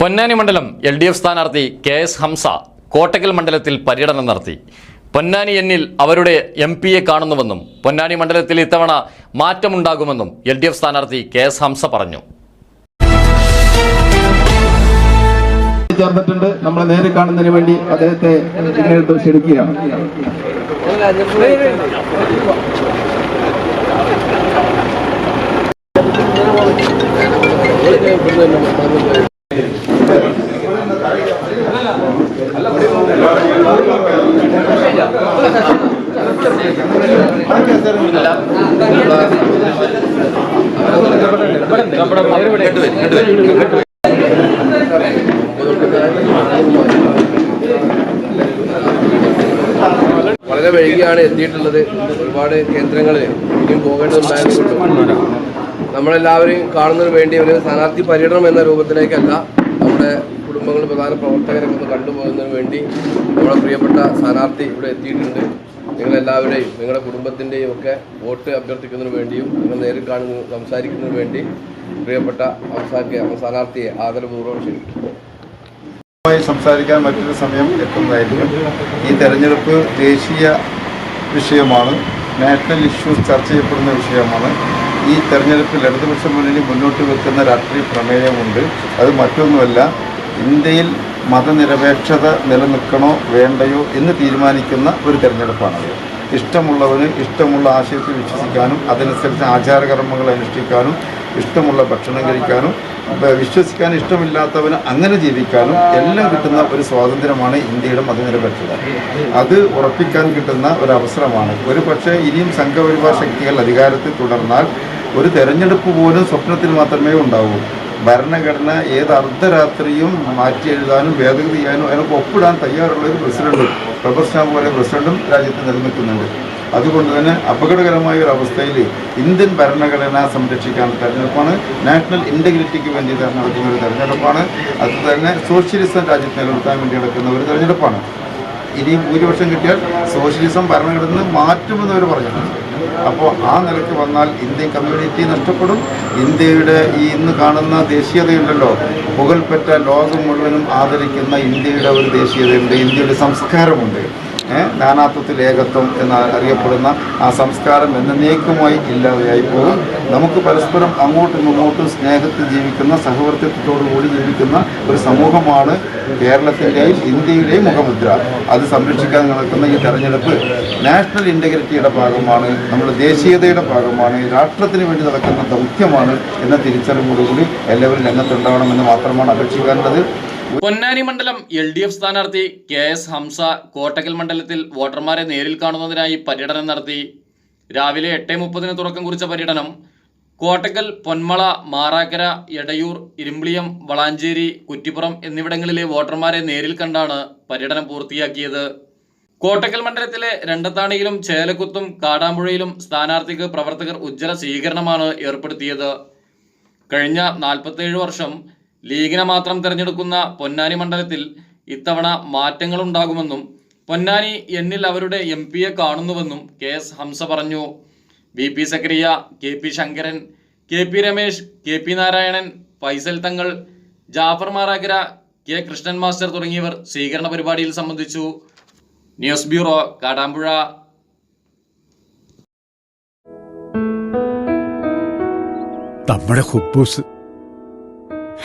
പൊന്നാനി മണ്ഡലം L D F സ്ഥാനാർത്ഥി K S Hamza Kottakkal മണ്ഡലത്തിൽ പര്യടനം നടത്തി. പൊന്നാനി എന്നിൽ അവരുടെ എം പിയെ കാണുന്നുവെന്നും പൊന്നാനി മണ്ഡലത്തിൽ ഇത്തവണ മാറ്റമുണ്ടാകുമെന്നും എൽ ഡി എഫ് സ്ഥാനാർത്ഥി കെ എസ് ഹംസ പറഞ്ഞു. ചേർന്നിട്ടുണ്ട്. നമ്മൾ നേരെ കാണുന്നതിന് വേണ്ടി അദ്ദേഹത്തെ ക്ഷണിക്കുകയാണ് വളരെ വൈകിയാണ് എത്തിയിട്ടുള്ളത്. ഒരുപാട് കേന്ദ്രങ്ങളിൽ ഇനിയും പോകേണ്ടതുണ്ടായിരുന്നു നമ്മളെല്ലാവരെയും കാണുന്നതിന് വേണ്ടി ഒരു സ്ഥാനാർത്ഥി പര്യടനം എന്ന രൂപത്തിലേക്കല്ല നമ്മുടെ കുടുംബങ്ങൾ പ്രധാന പ്രവർത്തകരെ ഒന്ന് കണ്ടുപോകുന്നതിന് വേണ്ടി നമ്മുടെ പ്രിയപ്പെട്ട സ്ഥാനാർത്ഥി ഇവിടെ എത്തിയിട്ടുണ്ട്. നിങ്ങളെല്ലാവരെയും നിങ്ങളുടെ കുടുംബത്തിന്റെയും ഒക്കെ വോട്ട് അഭ്യർത്ഥിക്കുന്നതിന് വേണ്ടിയും നിങ്ങൾ നേരിൽ കാണുന്ന സംസാരിക്കുന്നതിന് വേണ്ടി പ്രിയപ്പെട്ട അവസാന സ്ഥാനാർത്ഥിയെ ആദരപൂർവം ക്ഷണിക്കുന്നു. സംസാരിക്കാൻ മറ്റൊരു സമയം എത്തുന്നതായിരിക്കും. ഈ തെരഞ്ഞെടുപ്പ് ദേശീയ വിഷയമാണ്. നാഷണൽ ഇഷ്യൂസ് ചർച്ച ചെയ്യപ്പെടുന്ന വിഷയമാണ്. ഈ തെരഞ്ഞെടുപ്പിൽ ഇടതുപക്ഷ മുന്നണി മുന്നോട്ട് വെക്കുന്ന രാഷ്ട്രീയ പ്രമേയമുണ്ട്. അത് മറ്റൊന്നുമല്ല. ഇന്ത്യയിൽ മതനിരപേക്ഷത നിലനിൽക്കണോ വേണ്ടയോ എന്ന് തീരുമാനിക്കുന്ന ഒരു തിരഞ്ഞെടുപ്പാണ് ഇഷ്ടമുള്ളവന് ഇഷ്ടമുള്ള ആശയത്തിൽ വിശ്വസിക്കാനും അതനുസരിച്ച് ആചാരകർമ്മങ്ങൾ അനുഷ്ഠിക്കാനും ഇഷ്ടമുള്ള ഭക്ഷണം കഴിക്കാനും വിശ്വസിക്കാൻ ഇഷ്ടമില്ലാത്തവന് അങ്ങനെ ജീവിക്കാനും എല്ലാം കിട്ടുന്ന ഒരു സ്വാതന്ത്ര്യമാണ് ഇന്ത്യയുടെ മതനിരപേക്ഷത. അത് ഉറപ്പിക്കാൻ കിട്ടുന്ന ഒരു അവസരമാണ് ഒരു പക്ഷേ ഇനിയും സംഘപരിവാർ ശക്തികൾ അധികാരത്തിൽ തുടർന്നാൽ ഒരു തെരഞ്ഞെടുപ്പ് പോലും സ്വപ്നത്തിൽ മാത്രമേ ഉണ്ടാവൂ. ഭരണഘടന ഏത് അർദ്ധരാത്രിയും മാറ്റി എഴുതാനും ഭേദഗതി ചെയ്യാനും അതിനൊക്കെ ഒപ്പിടാൻ തയ്യാറുള്ള ഒരു പ്രസിഡന്റും റബ്ബർ സ്റ്റാമ്പ് പോലെ പ്രസിഡന്റും രാജ്യത്ത് നിലനിൽക്കുന്നുണ്ട്. അതുകൊണ്ട് തന്നെ അപകടകരമായ ഒരു അവസ്ഥയിൽ ഇന്ത്യൻ ഭരണഘടന സംരക്ഷിക്കാൻ തെരഞ്ഞെടുപ്പാണ്. നാഷണൽ ഇന്റഗ്രിറ്റിക്ക് വേണ്ടി നടക്കുന്ന ഒരു തെരഞ്ഞെടുപ്പാണ്. അത് തന്നെ സോഷ്യലിസം രാജ്യത്ത് നിലനിർത്താൻ വേണ്ടി നടക്കുന്ന ഒരു തെരഞ്ഞെടുപ്പാണ്. ഇനിയും ഭൂരിപക്ഷം കിട്ടിയാൽ സോഷ്യലിസം ഭരണഘടന മാറ്റുമെന്ന് അവർ പറഞ്ഞിട്ടുണ്ട്. അപ്പോൾ ആ നിലയ്ക്ക് വന്നാൽ ഇന്ത്യൻ കമ്മ്യൂണിറ്റി നഷ്ടപ്പെടും. ഇന്ത്യയുടെ ഈ ഇന്ന് കാണുന്ന ദേശീയതയുണ്ടല്ലോ. പുകൽപ്പെറ്റ ലോകം മുഴുവനും ആദരിക്കുന്ന ഇന്ത്യയുടെ ഒരു ദേശീയതയുണ്ട്. ഇന്ത്യയുടെ സംസ്കാരമുണ്ട്. നാനാത്വത്തിൽ ഏകത്വം എന്ന് അറിയപ്പെടുന്ന ആ സംസ്കാരം എന്നേക്കുമായി ഇല്ലാതെയായി പോകും. നമുക്ക് പരസ്പരം അങ്ങോട്ടും ഇങ്ങോട്ടും സ്നേഹത്തിൽ ജീവിക്കുന്ന സഹവർത്തിത്വത്തോടു കൂടി ജീവിക്കുന്ന ഒരു സമൂഹമാണ് കേരളത്തിന്റെയും ഇന്ത്യയുടെയും മുഖമുദ്ര. അത് സംരക്ഷിക്കാൻ നടക്കുന്ന ഈ തെരഞ്ഞെടുപ്പ് നാഷണൽ ഇന്റഗ്രിറ്റിയുടെ ഭാഗമാണ് നമ്മുടെ ദേശീയതയുടെ ഭാഗമാണ് രാഷ്ട്രത്തിന് വേണ്ടി നടക്കുന്ന ദൗത്യമാണ് എന്ന തിരിച്ചറിവോടുകൂടി എല്ലാവരും രംഗത്തുണ്ടാവണമെന്ന് മാത്രമാണ് അപേക്ഷിക്കാനുള്ളത് പൊന്നാനി മണ്ഡലം എൽ ഡി എഫ് സ്ഥാനാർത്ഥി കെ എസ് ഹംസ കോട്ടക്കൽ മണ്ഡലത്തിൽ വോട്ടർമാരെ നേരിൽ കാണുന്നതിനായി പര്യടനം നടത്തി. രാവിലെ എട്ട് മുപ്പതിന് തുടക്കം കുറിച്ച പര്യടനം കോട്ടക്കൽ പൊന്മള മാറാക്കര എടയൂർ ഇരുമ്പിളിയം വളാഞ്ചേരി കുറ്റിപ്പുറം എന്നിവിടങ്ങളിലെ വോട്ടർമാരെ നേരിൽ കണ്ടാണ് പര്യടനം പൂർത്തിയാക്കിയത്. കോട്ടക്കൽ മണ്ഡലത്തിലെ രണ്ടത്താണിയിലും ചേലക്കുത്തും കാടാമ്പുഴയിലും സ്ഥാനാർത്ഥിക്ക് പ്രവർത്തകർ ഉജ്ജ്വല സ്വീകരണമാണ് ഏർപ്പെടുത്തിയത്. കഴിഞ്ഞ നാൽപ്പത്തേഴ് വർഷം ലീഗിനെ മാത്രം തിരഞ്ഞെടുക്കുന്ന പൊന്നാനി മണ്ഡലത്തിൽ ഇത്തവണ മാറ്റങ്ങളുണ്ടാകുമെന്നും പൊന്നാനി എന്നിൽ അവരുടെ എം പിയെ കാണുന്നുവെന്നും കെ എസ് ഹംസ പറഞ്ഞു. V P Zakariya K P Sankaran K P Ramesh K P Narayanan Faisal Thangal Jafar Marakkara K Krishnan master തുടങ്ങിയവർ സ്വീകരണ പരിപാടിയിൽ സംബന്ധിച്ചു. News bureau Kadampuzha. നമ്മുടെ കുബൂസ്